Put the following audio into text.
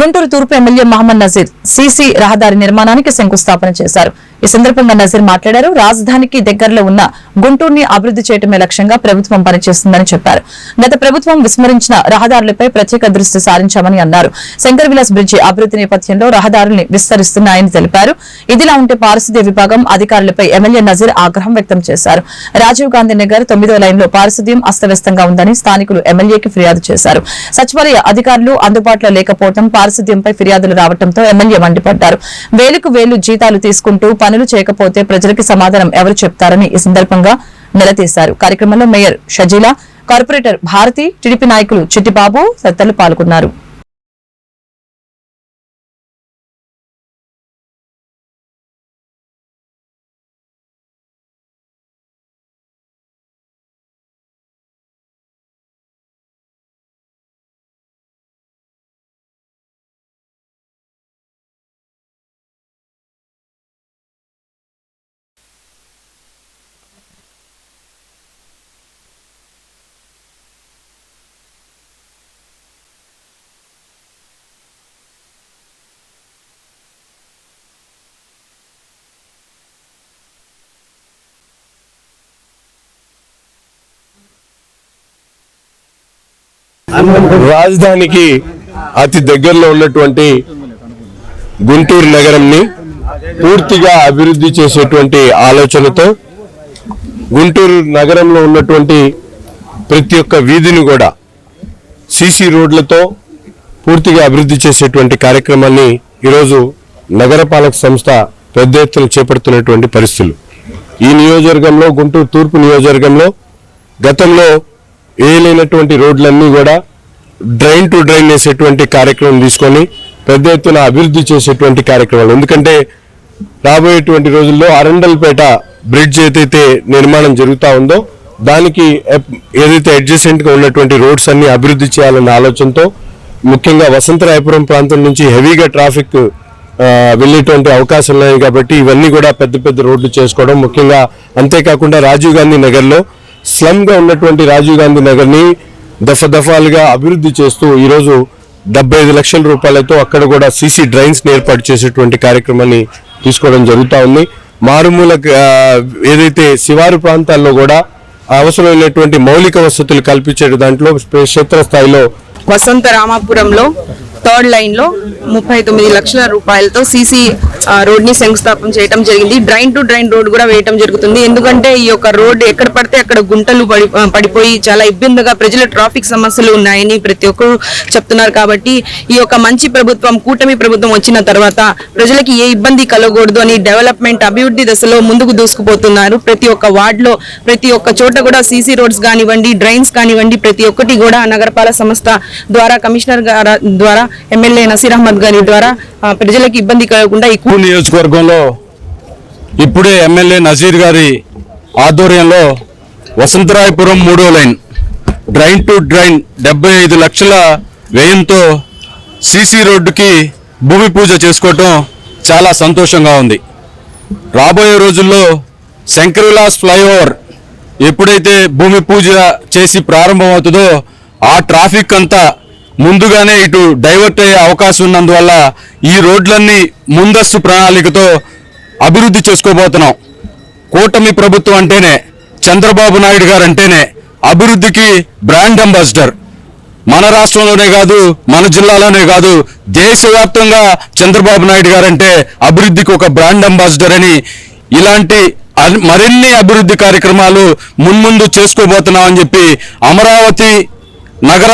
గుంటూరు తూర్పు MLA Mohammed Nazir CC రహదారి నిర్మాణానికి శంకుస్థాపన చేశారు. ఈ సందర్భంగా నజీర్ మాట్లాడారు. రాజధానికి దగ్గరలో ఉన్న గుంటూరుని అభివృద్ధి చేయడమే లక్ష్యంగా ప్రభుత్వం పనిచేస్తుందని చెప్పారు. గత ప్రభుత్వం విస్మరించిన రహదారులపై ప్రత్యేక దృష్టి సారించామని అన్నారు. శంకర్ విలాస్ బ్రిడ్జి అభివృద్ధి నేపథ్యంలో రహదారుల్ని విస్తరిస్తున్నాయని తెలిపారు. ఇదిలా ఉంటే పారిశుద్ధ్య విభాగం అధికారులపై ఎమ్మెల్యే నజీర్ ఆగ్రహం వ్యక్తం చేశారు. రాజీవ్ గాంధీ నగర్ తొమ్మిదో లైన్లో పారిశుద్ధ్యం అస్తవ్యస్తంగా ఉందని స్థానికులు ఎమ్మెల్యేకి ఫిర్యాదు చేశారు. సచివాలయ అధికారులు అందుబాటులో లేకపోవడం పారిశుద్ధ్యంపై ఫిర్యాదులు రావడంతో ఎమ్మెల్యే మండిపడ్డారు. వేలకు వేలు జీతాలు తీసుకుంటూ పనులు చేయకపోతే ప్రజలకి సమాధానం ఎవరు చెప్తారని ఈ సందర్భంగా నిలదీశారు. కార్యక్రమంలో mayor Shajila corporator Bharati TDP నాయకులు చిట్టిబాబు తదితరులు పాల్గొన్నారు. రాజధానికి అతి దగ్గరలో ఉన్నటువంటి గుంటూరు నగరంని పూర్తిగా అభివృద్ధి చేసేటువంటి ఆలోచనతో గుంటూరు నగరంలో ఉన్నటువంటి ప్రతి ఒక్క వీధిని కూడా సీసీ రోడ్లతో పూర్తిగా అభివృద్ధి చేసేటువంటి కార్యక్రమాన్ని ఈరోజు నగరపాలక సంస్థ పెద్ద ఎత్తున చేపడుతున్నటువంటి పరిస్థితులు. ఈ నియోజకవర్గంలో గుంటూరు తూర్పు నియోజకవర్గంలో గతంలో వేయలేనటువంటి రోడ్లన్నీ కూడా డ్రైన్ టు డ్రైన్ వేసేటువంటి కార్యక్రమం తీసుకొని పెద్ద ఎత్తున అభివృద్ధి చేసేటువంటి కార్యక్రమాలు. ఎందుకంటే రాబోయేటువంటి రోజుల్లో అరండల్పేట బ్రిడ్జ్ ఏదైతే నిర్మాణం జరుగుతూ ఉందో దానికి ఏదైతే అడ్జసెంట్గా ఉన్నటువంటి రోడ్స్ అన్ని అభివృద్ధి చేయాలన్న ఆలోచనతో ముఖ్యంగా వసంతరాయపురం ప్రాంతం నుంచి హెవీగా ట్రాఫిక్ వెళ్ళేటువంటి అవకాశాలు ఉన్నాయి కాబట్టి ఇవన్నీ కూడా పెద్ద పెద్ద రోడ్లు చేసుకోవడం ముఖ్యంగా అంతేకాకుండా రాజీవ్ గాంధీ నగర్లో స్లమ్గా ఉన్నటువంటి రాజీవ్ గాంధీ నగర్ని దఫ దఫాలుగా అభివృద్ధి చేస్తూ ఈరోజు డెబ్బై ఐదు లక్షల రూపాయలతో అక్కడ కూడా సీసీ డ్రైన్స్ ఏర్పాటు చేసేటువంటి కార్యక్రమాన్ని తీసుకోవడం జరుగుతూ ఉంది. మారుమూల ఏదైతే శివారు ప్రాంతాల్లో కూడా అవసరమైనటువంటి మౌలిక వసతులు కల్పించే దాంట్లో క్షేత్రస్థాయిలో వసంత రామాపురంలో థర్డ్ లైన్లో ముప్పై తొమ్మిది లక్షల రూపాయలతో సీసీ రోడ్ని శంకుస్థాపన చేయడం జరిగింది. డ్రైన్ టు డ్రైన్ రోడ్ కూడా వేయటం జరుగుతుంది. ఎందుకంటే ఈ యొక్క రోడ్డు ఎక్కడ పడితే అక్కడ గుంటలు పడి పడిపోయి చాలా ఇబ్బందిగా ప్రజల ట్రాఫిక్ సమస్యలు ఉన్నాయని ప్రతి ఒక్కరు చెప్తున్నారు కాబట్టి ఈ యొక్క మంచి ప్రభుత్వం కూటమి ప్రభుత్వం వచ్చిన తర్వాత ప్రజలకి ఏ ఇబ్బంది కలగకూడదు అని డెవలప్మెంట్ అభివృద్ధి దశలో ముందుకు దూసుకుపోతున్నారు. ప్రతి ఒక్క వార్డులో ప్రతి ఒక్క చోట కూడా సీసీ రోడ్స్ కానివ్వండి డ్రైన్స్ కానివ్వండి ప్రతి ఒక్కటి కూడా నగరపాలక సంస్థ ద్వారా కమిషనర్ గారి ద్వారా ఎమ్మెల్యే నసీర్ అహ్మద్ గారి ద్వారా ప్రజలకు ఇబ్బంది కలగకుండా ఈ నియోజకవర్గంలో ఇప్పుడే ఎమ్మెల్యే నజీర్ గారి ఆధ్వర్యంలో వసంతరాయపురం మూడో లైన్ డ్రైన్ టు డ్రైన్ డెబ్బై ఐదు లక్షల వ్యయంతో సీసీ రోడ్డుకి భూమి పూజ చేసుకోవటం చాలా సంతోషంగా ఉంది. రాబోయే రోజుల్లో శంకర్ ఫ్లైఓవర్ ఎప్పుడైతే భూమి పూజ చేసి ప్రారంభమవుతుందో ఆ ట్రాఫిక్ అంతా ముందుగానే ఇటు డైవర్ట్ అయ్యే అవకాశం ఉన్నందువల్ల ఈ రోడ్లన్నీ ముందస్తు ప్రణాళికతో అభివృద్ధి చేసుకోబోతున్నాం. కూటమి ప్రభుత్వం అంటేనే చంద్రబాబు నాయుడు గారు అంటేనే అభివృద్ధికి బ్రాండ్ అంబాసిడర్. మన రాష్ట్రంలోనే కాదు మన జిల్లాలోనే కాదు దేశవ్యాప్తంగా చంద్రబాబు నాయుడు గారంటే అభివృద్ధికి ఒక బ్రాండ్ అంబాసిడర్ అని ఇలాంటి మరిన్ని అభివృద్ధి కార్యక్రమాలు మున్ముందు చేసుకోబోతున్నామని చెప్పి అమరావతి నగర